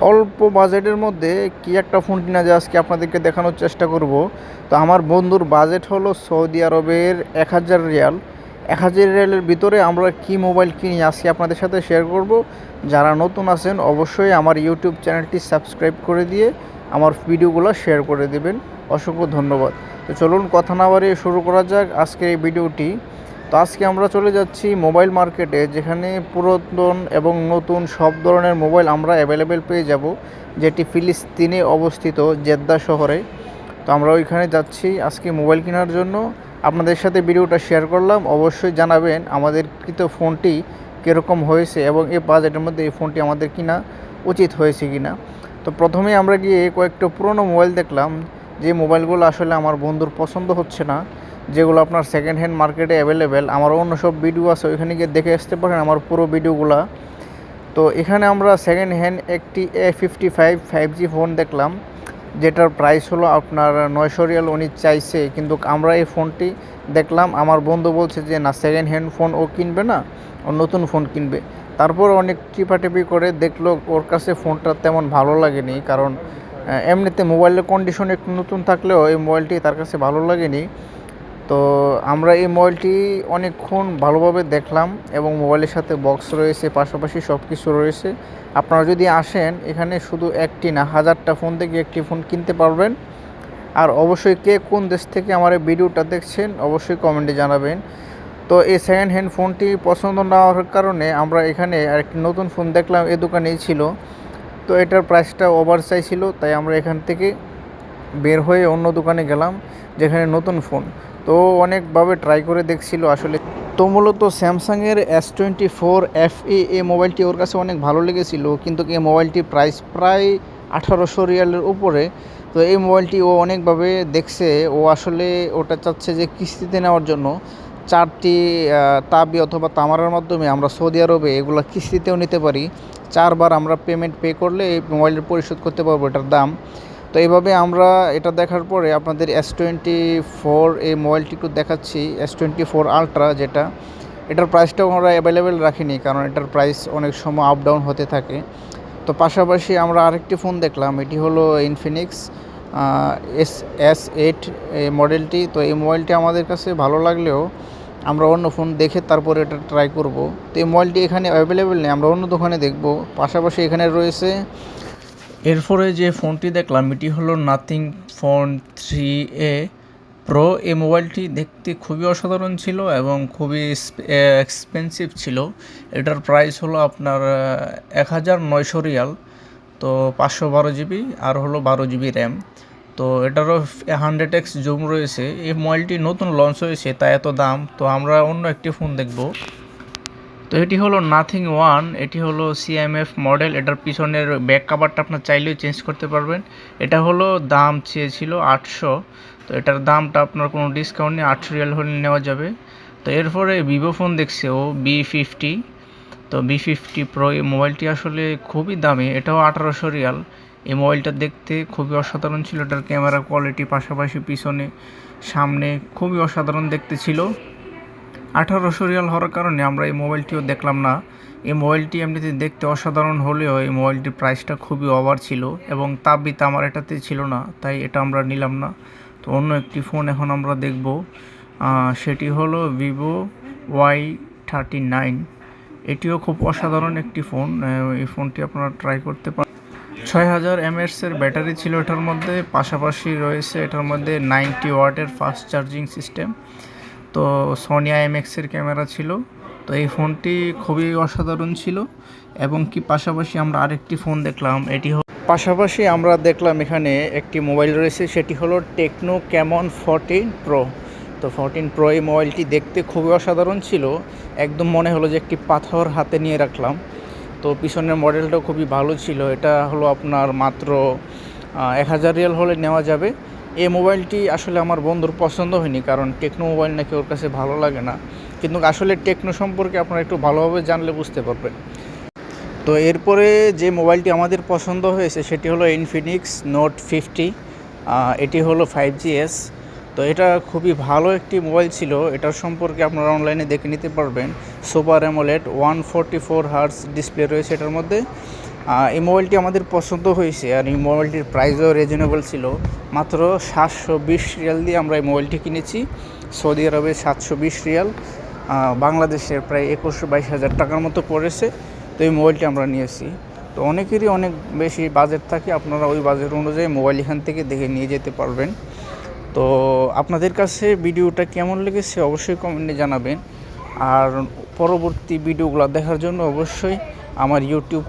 অল্প বাজেটের মধ্যে কি একটা ফোন কিনা যায় আজকে আপনাদেরকে দেখানোর চেষ্টা করব। তো আমার বন্ধুর বাজেট হলো সৌদি আরবের এক হাজার রিয়াল। এক হাজার রিয়ালের ভিতরে আমরা কি মোবাইল কিনি আজকে আপনাদের সাথে শেয়ার করব। যারা নতুন আছেন অবশ্যই আমার ইউটিউব চ্যানেলটি সাবস্ক্রাইব করে দিয়ে আমার ভিডিওগুলো শেয়ার করে দেবেন। অসংখ্য ধন্যবাদ। তো চলুন কথা না বাড়িয়ে শুরু করা যাক আজকের এই ভিডিওটি। তো আজকে আমরা চলে যাচ্ছি মোবাইল মার্কেটে, যেখানে পুরাতন এবং নতুন সব ধরনের মোবাইল আমরা অ্যাভেলেবেল পেয়ে যাব, যেটি ফিলিস্তিনে অবস্থিত, জেদ্দা শহরে। তো আমরা ওইখানে যাচ্ছি আজকে মোবাইল কেনার জন্য। আপনাদের সাথে ভিডিওটা শেয়ার করলাম। অবশ্যই জানাবেন আমাদের কৃত ফোনটি কীরকম হয়েছে এবং এই বাজেটের মধ্যে এই ফোনটি আমাদের কিনা উচিত হয়েছে কিনা। তো প্রথমে আমরা গিয়ে কয়েকটা পুরনো মোবাইল দেখলাম, যে মোবাইলগুলো আসলে আমার বন্ধুর পছন্দ হচ্ছে না। যেগুলো আপনার সেকেন্ড হ্যান্ড মার্কেটে অ্যাভেলেবেল আমার অন্য সব ভিডিও আছে, ওইখানে গিয়ে দেখে আসতে পারেন আমার পুরো ভিডিওগুলা তো এখানে আমরা সেকেন্ড হ্যান্ড একটি A fifty five five G phone দেখলাম, যেটার প্রাইস হলো আপনার নয়শো রিয়াল উনি চাইছে, কিন্তু আমরা এই ফোনটি দেখলাম, আমার বন্ধু বলছে যে, না সেকেন্ড হ্যান্ড ফোন ও কিনবে না, ও নতুন ফোন কিনবে। তারপর অনেক টিপাটিপি করে দেখল, ওর কাছে ফোনটা তেমন ভালো লাগেনি, কারণ এমনিতে মোবাইলের কন্ডিশন একটু নতুন থাকলেও এই মোবাইলটি তার কাছে ভালো লাগেনি। তো আমরা এই মোবাইলটি অনেকক্ষণ ভালোভাবে দেখলাম এবং মোবাইলের সাথে বক্স রয়েছে, পাশাপাশি সব কিছু রয়েছে। আপনারা যদি আসেন, এখানে শুধু একটি না, হাজারটা ফোন থেকে একটি ফোন কিনতে পারবেন। আর অবশ্যই কে কোন দেশ থেকে আমার এই ভিডিওটা দেখছেন, অবশ্যই কমেন্টে জানাবেন। তো এই সেকেন্ড হ্যান্ড ফোনটি পছন্দ না হওয়ার কারণে আমরা এখানে আরেকটি নতুন ফোন দেখলাম এ দোকানেই ছিল। তো এটার প্রাইসটা ওভার ছিল তাই আমরা এখান থেকে বের হয়ে অন্য দোকানে গেলাম, যেখানে নতুন ফোন তো অনেকভাবে ট্রাই করে দেখছিল আসলে। তো মূলত স্যামসাংয়ের এস টোয়েন্টি ফোর এফ এই মোবাইলটি ওর কাছে অনেক ভালো লেগেছিল, কিন্তু এই মোবাইলটির প্রাইস প্রায় আঠারোশো রিয়ালের উপরে। তো এই মোবাইলটি ও অনেকভাবে দেখছে, ও আসলে ওটা চাচ্ছে যে কিস্তিতে নেওয়ার জন্য। চারটি তাবি অথবা তামারের মাধ্যমে আমরা সৌদি আরবে এগুলো কিস্তিতেও নিতে পারি। চারবার আমরা পেমেন্ট পে করলে এই মোবাইলের পরিশোধ করতে পারব এটার দাম। তো এইভাবে আমরা এটা দেখার পরে আপনাদের এস টোয়েন্টি ফোর এই মোবাইলটি একটু দেখাচ্ছি এস টোয়েন্টি ফোর আলট্রা যেটা। এটার প্রাইসটাও আমরা অ্যাভেলেবেল রাখিনি কারণ এটার প্রাইস অনেক সময় আপ ডাউন হতে থাকে। তো পাশাপাশি আমরা আরেকটি ফোন দেখলাম, এটি হলো ইনফিনিক্স এস এস এইট এই মডেলটি তো এই মোবাইলটি আমাদের কাছে ভালো লাগলেও আমরা অন্য ফোন দেখে তারপরে এটা ট্রাই করব। তো এই মোবাইলটি এখানে অ্যাভেলেবেল নেই, আমরা অন্য দোকানে দেখব। পাশাপাশি এখানে রয়েছে এরপরে যে ফোনটি দেখলাম, এটি হলো nothing phone three A pro এই মোবাইলটি দেখতে খুবই অসাধারণ ছিল এবং খুবই এক্সপেন্সিভ ছিল। এটার প্রাইস হলো আপনার এক হাজার নয়শো রিয়াল। তো পাঁচশো বারো জিবি আর হলো বারো জিবি র্যাম। তো এটারও হান্ড্রেড এক্স জুম রয়েছে। এই মোবাইলটি নতুন লঞ্চ হয়েছে, তাই এত দাম। তো আমরা অন্য একটি ফোন দেখব। তো এটি হলো নাথিং ওয়ান এটি হলো সিএমএফ মডেল এটার পিছনের ব্যাক কাভারটা আপনার চাইলেও চেঞ্জ করতে পারবেন। এটা হলো দাম চেয়েছিল আটশো, তো এটার দামটা আপনার কোনো ডিসকাউন্ট নেই, আটশো রিয়াল হলে নেওয়া যাবে। তো এরপরে ভিভো ফোন দেখছে ও বি ফিফটি তো বি ফিফটি প্রো এই মোবাইলটি আসলে খুবই দামি, এটাও আঠারোশো রিয়াল এই মোবাইলটা দেখতে খুবই অসাধারণ ছিল, এটার ক্যামেরা কোয়ালিটি পাশাপাশি পিছনে, সামনে খুবই অসাধারণ দেখতে ছিল। আঠারোশো রিয়াল হওয়ার কারণে আমরা এই মোবাইলটিও দেখলাম না। এই মোবাইলটি এমনিতে দেখতে অসাধারণ হলেও এই মোবাইলটির প্রাইসটা খুবই ওভার ছিল এবং তাপবিতা আমার এটাতে ছিল না, তাই এটা আমরা নিলাম না। তো অন্য একটি ফোন এখন আমরা দেখব। সেটি হলো ভিভো ওয়াই থার্টি নাইন। এটিও খুব অসাধারণ একটি ফোন এই ফোনটি আপনারা ট্রাই করতে পারেন ছয় হাজার এমএসের ব্যাটারি ছিল এটার মধ্যে, পাশাপাশি রয়েছে এটার মধ্যে নাইনটি ওয়াটের ফাস্ট চার্জিং সিস্টেম তো সোনি আইএমএক্সের ক্যামেরা ছিল। তো এই ফোনটি খুবই অসাধারণ ছিল এবং কি পাশাপাশি আমরা আরেকটি ফোন দেখলাম, এটি পাশাপাশি আমরা দেখলাম এখানে একটি মোবাইল রয়েছে, সেটি হলো টেকনো ক্যামন ফোরটিন প্রো তো ফোরটিন প্রো এই মোবাইলটি দেখতে খুবই অসাধারণ ছিল, একদম মনে হলো যে একটি পাথর হাতে নিয়ে রাখলাম। তো পিছনের মডেলটাও খুবই ভালো ছিল, এটা হলো আপনার মাত্র এক হাজার রিয়াল হলে নেওয়া যাবে। এই মোবাইলটি আসলে আমার বন্ধুর পছন্দ হয়নি, কারণ টেকনো মোবাইল নাকি ওর কাছে ভালো লাগে না। কিন্তু আসলে টেকনো সম্পর্কে আপনারা একটু ভালোভাবে জানলে বুঝতে পারবেন। তো এরপরে যে মোবাইলটি আমাদের পছন্দ হয়েছে, সেটি হলো ইনফিনিক্স নোট ফিফটি এটি হলো ফাইভ জি এস তো এটা খুবই ভালো একটি মোবাইল ছিল, এটার সম্পর্কে আপনারা অনলাইনে দেখে নিতে পারবেন। Super AMOLED one forty four hertz display রয়েছে এটার মধ্যে। এই মোবাইলটি আমাদের পছন্দ হয়েছে আর এই মোবাইলটির প্রাইসও রিজনেবল ছিল। মাত্র সাতশো বিশ রিয়াল দিয়ে আমরা এই মোবাইলটি কিনেছি। সৌদি আরবে সাতশো বিশ রিয়াল বাংলাদেশের প্রায় একুশশো বাইশ হাজার টাকার মতো পড়েছে। তো এই মোবাইলটি আমরা নিয়েছি। তো অনেকেরই অনেক বেশি বাজেট থাকে, আপনারা ওই বাজেট অনুযায়ী মোবাইল এখান থেকে দেখে নিয়ে যেতে পারবেন। তো আপনাদের কাছে ভিডিওটা কেমন লেগেছে অবশ্যই কমেন্টে জানাবেন। আর পরবর্তী ভিডিওগুলো দেখার জন্য অবশ্যই আমার ইউটিউব